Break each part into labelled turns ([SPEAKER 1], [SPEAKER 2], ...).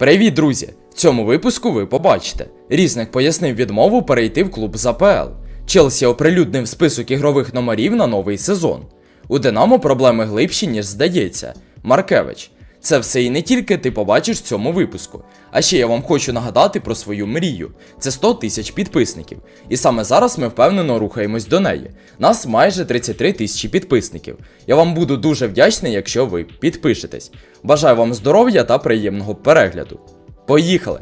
[SPEAKER 1] Привіт, друзі! В цьому випуску ви побачите. Різник пояснив відмову перейти в клуб ЗАПЛ. АПЛ. Челсі оприлюднив список ігрових номерів на новий сезон. У Динамо проблеми глибші, ніж здається. Маркевич. Це все і не тільки ти побачиш в цьому випуску. А ще я вам хочу нагадати про свою мрію. Це 100 тисяч підписників. І саме зараз ми впевнено рухаємось до неї. Нас майже 33 тисячі підписників. Я вам буду дуже вдячний, якщо ви підпишетесь. Бажаю вам здоров'я та приємного перегляду. Поїхали!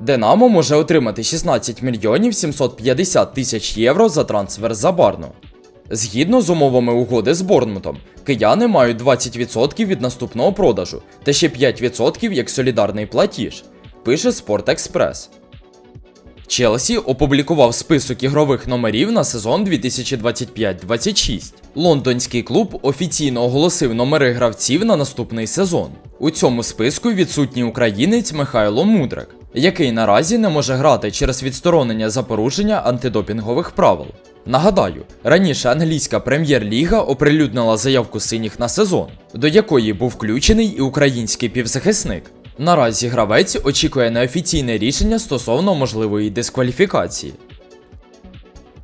[SPEAKER 1] Динамо може отримати 16 мільйонів 750 тисяч євро за трансфер Забарно. Згідно з умовами угоди з Борнмутом, кияни мають 20% від наступного продажу та ще 5% як солідарний платіж, пише Спорт Експрес. Челсі опублікував список ігрових номерів на сезон 2025-26. Лондонський клуб офіційно оголосив номери гравців на наступний сезон. У цьому списку відсутній українець Михайло Мудрик, який наразі не може грати через відсторонення за порушення антидопінгових правил. Нагадаю, раніше англійська прем'єр-ліга оприлюднила заявку синіх на сезон, до якої був включений і український півзахисник. Наразі гравець очікує на офіційне рішення стосовно можливої дискваліфікації.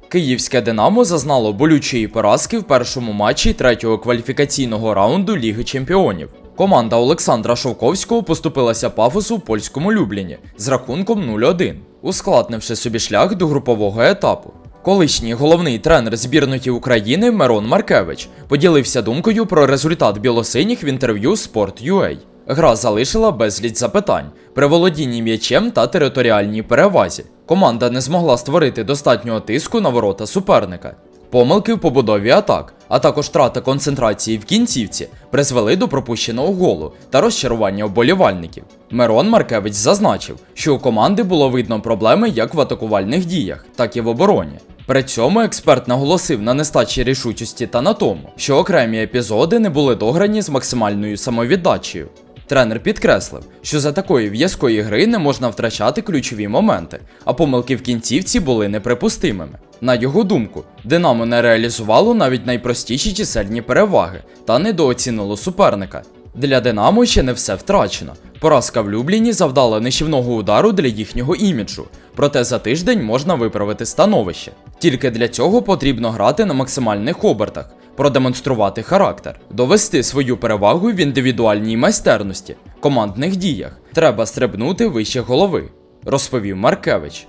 [SPEAKER 1] Київське Динамо зазнало болючої поразки в першому матчі третього кваліфікаційного раунду Ліги Чемпіонів. Команда Олександра Шовковського поступилася пафосу в польському Любліні з рахунком 0-1, ускладнивши собі шлях до групового етапу. Колишній головний тренер збірної України Мирон Маркевич поділився думкою про результат білосиніх в інтерв'ю Sport.ua. Гра залишила безліч запитань при володінні м'ячем та територіальній перевазі. Команда не змогла створити достатнього тиску на ворота суперника. Помилки в побудові атак, а також втрата концентрації в кінцівці призвели до пропущеного голу та розчарування вболівальників. Мирон Маркевич зазначив, що у команди було видно проблеми як в атакувальних діях, так і в обороні. При цьому експерт наголосив на нестачі рішучості та на тому, що окремі епізоди не були дограні з максимальною самовіддачею. Тренер підкреслив, що за такої в'язкої гри не можна втрачати ключові моменти, а помилки в кінцівці були неприпустимими. На його думку, Динамо не реалізувало навіть найпростіші чисельні переваги та недооцінило суперника. Для Динамо ще не все втрачено. Поразка в Любліні завдала нищівного удару для їхнього іміджу, проте за тиждень можна виправити становище. Тільки для цього потрібно грати на максимальних обертах, продемонструвати характер, довести свою перевагу в індивідуальній майстерності, командних діях. Треба стрибнути вище голови, розповів Маркевич.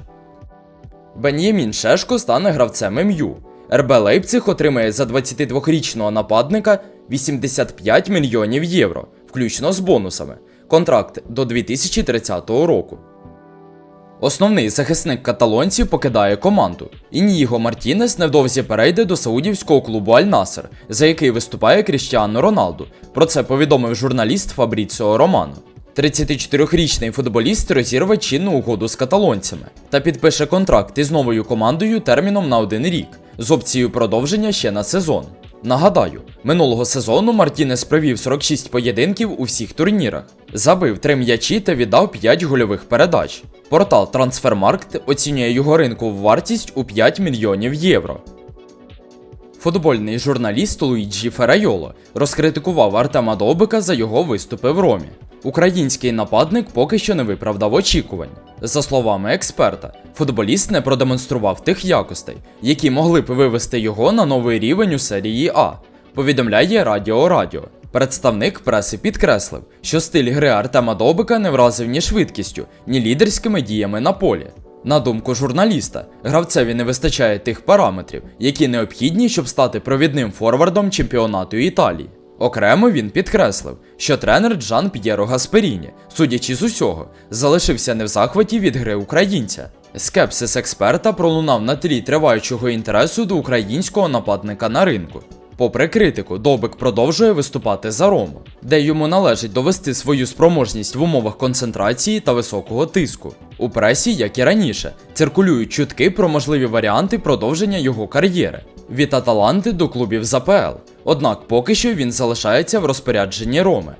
[SPEAKER 1] Бен'ямін Шешко стане гравцем МЮ. РБ Лейпциг отримає за 22-річного нападника 85 мільйонів євро, включно з бонусами. Контракт до 2030 року. Основний захисник каталонців покидає команду. Ініго Мартінес невдовзі перейде до саудівського клубу Аль-Насер, за який виступає Кріштіану Роналду. Про це повідомив журналіст Фабріціо Романо. 34-річний футболіст розірве чинну угоду з каталонцями та підпише контракт із новою командою терміном на один рік з опцією продовження ще на сезон. Нагадаю, минулого сезону Мартінес провів 46 поєдинків у всіх турнірах, забив 3 м'ячі та віддав 5 гольових передач. Портал Transfermarkt оцінює його ринкову вартість у 5 мільйонів євро. Футбольний журналіст Луїджі Ферайоло розкритикував Артема Довбика за його виступи в Ромі. Український нападник поки що не виправдав очікувань. За словами експерта, футболіст не продемонстрував тих якостей, які могли б вивести його на новий рівень у серії А. Повідомляє Радіо Радіо. Представник преси підкреслив, що стиль гри Артема Довбика не вразив ні швидкістю, ні лідерськими діями на полі. На думку журналіста, гравцеві не вистачає тих параметрів, які необхідні, щоб стати провідним форвардом чемпіонату Італії. Окремо він підкреслив, що тренер Джан П'єро Гасперіні, судячи з усього, залишився не в захваті від гри українця. Скепсис експерта пролунав на тлі триваючого інтересу до українського нападника на ринку. Попри критику, Довбик продовжує виступати за Рому, де йому належить довести свою спроможність в умовах концентрації та високого тиску. У пресі, як і раніше, циркулюють чутки про можливі варіанти продовження його кар'єри від Аталанти до клубів з АПЛ. Однак поки що він залишається в розпорядженні Роми.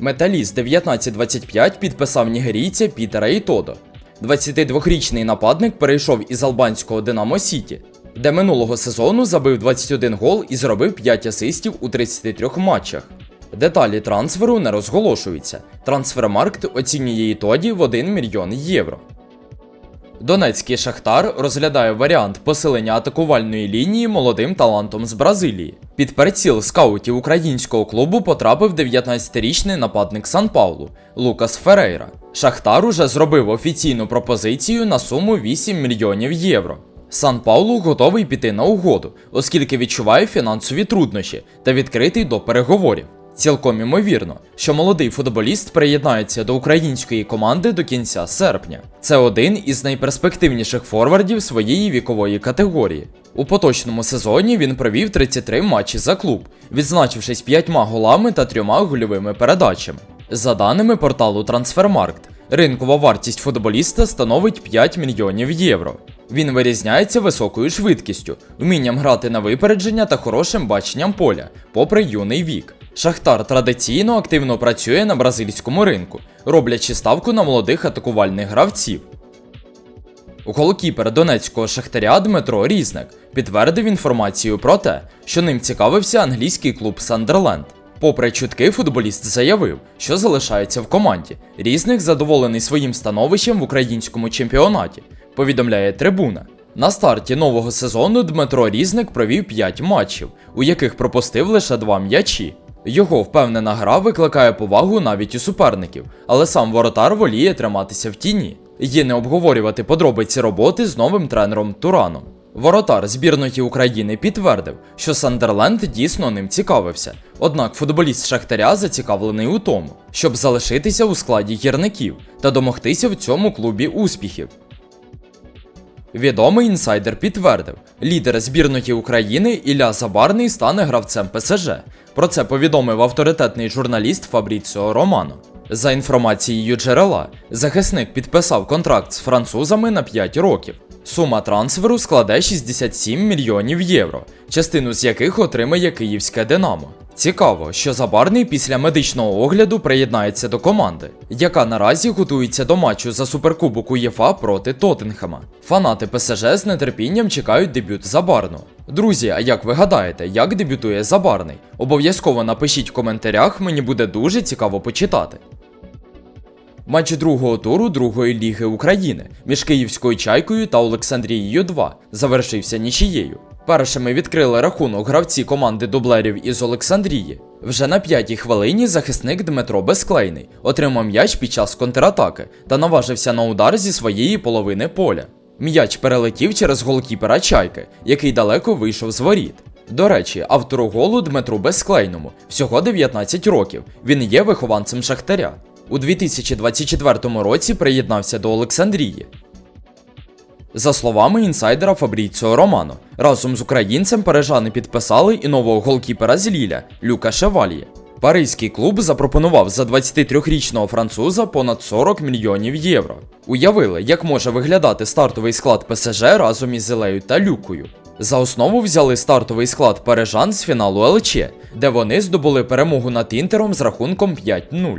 [SPEAKER 1] Металіст 1925 підписав нігерійця Пітера Ітодо. 22-річний нападник перейшов із албанського Динамо Сіті, де минулого сезону забив 21 гол і зробив 5 асистів у 33 матчах. Деталі трансферу не розголошуються. Трансфермаркт оцінює її тоді в 1 мільйон євро. Донецький Шахтар розглядає варіант посилення атакувальної лінії молодим талантом з Бразилії. Під приціл скаутів українського клубу потрапив 19-річний нападник Сан Паулу Лукас Ферейра. Шахтар уже зробив офіційну пропозицію на суму 8 мільйонів євро. Сан Паулу готовий піти на угоду, оскільки відчуває фінансові труднощі та відкритий до переговорів. Цілком імовірно, що молодий футболіст приєднається до української команди до кінця серпня. Це один із найперспективніших форвардів своєї вікової категорії. У поточному сезоні він провів 33 матчі за клуб, відзначившись 5 голами та 3 гольовими передачами. За даними порталу Трансфермаркт, ринкова вартість футболіста становить 5 мільйонів євро. Він вирізняється високою швидкістю, вмінням грати на випередження та хорошим баченням поля, попри юний вік. Шахтар традиційно активно працює на бразильському ринку, роблячи ставку на молодих атакувальних гравців. Голкіпер донецького шахтаря Дмитро Різник підтвердив інформацію про те, що ним цікавився англійський клуб Сандерленд. Попри чутки, футболіст заявив, що залишається в команді. Різник задоволений своїм становищем в українському чемпіонаті, повідомляє трибуна. На старті нового сезону Дмитро Різник провів 5 матчів, у яких пропустив лише 2 м'ячі. Його впевнена гра викликає повагу навіть у суперників, але сам воротар воліє триматися в тіні. Є не обговорювати подробиці роботи з новим тренером Тураном. Воротар збірної України підтвердив, що Сандерленд дійсно ним цікавився. Однак футболіст Шахтаря зацікавлений у тому, щоб залишитися у складі гірників та домогтися в цьому клубі успіхів. Відомий інсайдер підтвердив, лідер збірної України Ілля Забарний стане гравцем ПСЖ. Про це повідомив авторитетний журналіст Фабріціо Романо. За інформацією джерела, захисник підписав контракт з французами на 5 років. Сума трансферу складе 67 мільйонів євро, частину з яких отримає київське Динамо. Цікаво, що Забарний після медичного огляду приєднається до команди, яка наразі готується до матчу за суперкубок УЄФА проти Тоттенхема. Фанати ПСЖ з нетерпінням чекають дебют Забарного. Друзі, а як ви гадаєте, як дебютує Забарний? Обов'язково напишіть в коментарях, мені буде дуже цікаво почитати. Матч другого туру другої ліги України між Київською чайкою та Олександрією 2 завершився нічією. Першими відкрили рахунок гравці команди дублерів із Олександрії. Вже на п'ятій хвилині захисник Дмитро Безклейний отримав м'яч під час контратаки та наважився на удар зі своєї половини поля. М'яч перелетів через голкіпера чайки, який далеко вийшов з воріт. До речі, автору голу Дмитру Безклейному всього 19 років. Він є вихованцем Шахтаря. У 2024 році приєднався до Олександрії. За словами інсайдера Фабріціо Романо, разом з українцем парижани підписали і нового голкіпера з Ліля Люка Шевальє. Паризький клуб запропонував за 23-річного француза понад 40 мільйонів євро. Уявили, як може виглядати стартовий склад ПСЖ разом із Зелею та Люкою. За основу взяли стартовий склад парижан з фіналу ЛЧ, де вони здобули перемогу над Інтером з рахунком 5-0.